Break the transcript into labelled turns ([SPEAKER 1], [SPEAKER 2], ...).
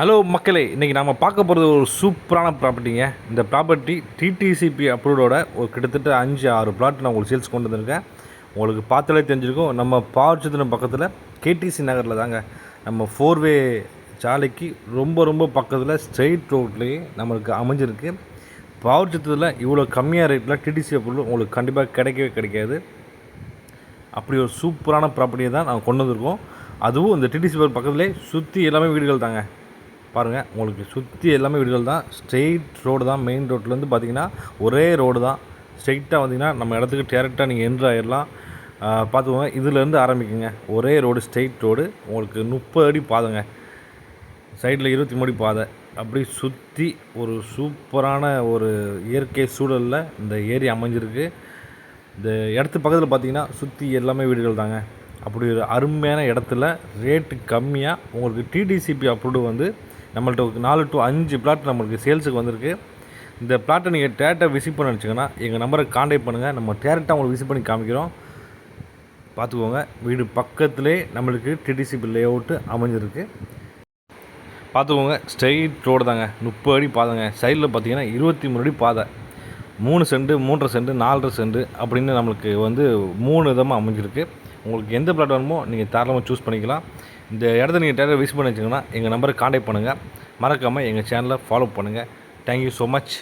[SPEAKER 1] Hello மக்களே. இன்றைக்கி நம்ம பார்க்க போகிறது ஒரு சூப்பரான ப்ராப்பர்ட்டிங்க இந்த ப்ராப்பர்ட்டி டிடிசிபி அப்ரூவோட ஒரு கிட்டத்தட்ட அஞ்சு ஆறு பிளாட் நான் உங்களுக்கு சேல்ஸ் கொண்டு வந்திருக்கேன். உங்களுக்கு பார்த்தாலே தெரிஞ்சிருக்கும். நம்ம பாவச்சத்திரம் பக்கத்தில் கேடிசி நகரில் தாங்க. நம்ம ஃபோர்வே சாலைக்கு ரொம்ப ரொம்ப பக்கத்தில் ஸ்ட்ரெயிட் ரோட்லேயே நம்மளுக்கு அமைஞ்சிருக்கு. பாவச்சத்தில் இவ்வளோ கம்மியாக ரேட்டில் டிடிசி அப்ரூவல் உங்களுக்கு கண்டிப்பாக கிடைக்கவே கிடைக்காது. அப்படி ஒரு சூப்பரான ப்ராப்பர்ட்டியை தான் நாங்கள் கொண்டு வந்திருக்கோம். அதுவும் இந்த டிடிசி பக்கத்துலேயே சுற்றி எல்லாமே வீடுகள் தாங்க. பாருங்கள் உங்களுக்கு சுற்றி எல்லாமே வீடுகள் தான். ஸ்ட்ரெயிட் ரோடு தான் மெயின் ரோட்லேருந்து பார்த்தீங்கன்னா ஒரே ரோடு தான். ஸ்ட்ரெயிட்டாக வந்தீங்கன்னா நம்ம இடத்துக்கு டேரெக்டாக நீங்கள் என்ட்ரு ஆகிடலாம் பார்த்துக்கோங்க இதுலேருந்து ஆரம்பிக்குங்க. ஒரே ரோடு ஸ்ட்ரெயிட் ரோடு உங்களுக்கு முப்பது அடி பாதைங்க. சைடில் இருபத்தி மூணு அடி பாதை. அப்படி சுற்றி ஒரு சூப்பரான ஒரு இயற்கை சூழலில் இந்த ஏரி அமைஞ்சிருக்கு. இந்த இடத்து பக்கத்தில் பார்த்தீங்கன்னா சுற்றி எல்லாமே வீடுகள் தாங்க. அப்படி ஒரு அருமையான இடத்துல ரேட்டு கம்மியாக உங்களுக்கு டிடிசிபி அப்ரூவ்டு வந்து நம்மள்ட்ட ஒரு நாலு டு அஞ்சு பிளாட் நம்மளுக்கு சேல்ஸுக்கு வந்திருக்கு. இந்த பிளாட்டை நீங்கள் டேரெக்டாக விசிட் பண்ண நினச்சிங்கன்னா எங்கள் நம்பரை காண்டாக்ட் பண்ணுங்கள் நம்ம டேரெக்டாக உங்களுக்கு விசிட் பண்ணி காமிக்கிறோம். பார்த்துக்கோங்க. வீடு பக்கத்துலேயே நம்மளுக்கு டிடிசிபி லே அவுட்டு அமைஞ்சிருக்கு. பார்த்துக்கோங்க. ஸ்ட்ரெயிட் ரோடு தாங்க. முப்பது அடி பாதைங்க. சைடில் பார்த்தீங்கன்னா இருபத்தி மூணு அடி பாதை. மூணு செண்டு மூன்றரை சென்ட் நாலரை செண்டு அப்படின்னு நம்மளுக்கு வந்து மூணு விதமாக அமைஞ்சிருக்கு. உங்களுக்கு எந்த பிளாட் வேணுமோ நீங்கள் தாராளமாக சூஸ் பண்ணிக்கலாம். இந்த இடத்த நீங்கள் டேரக்டாக விசிட் பண்ணி வச்சிங்கன்னா எங்கள் நம்பரை காண்டாக்ட் பண்ணுங்கள் மறக்காமல் எங்கள் சேனலை ஃபாலோ பண்ணுங்கள் தேங்க்யூ ஸோ மச்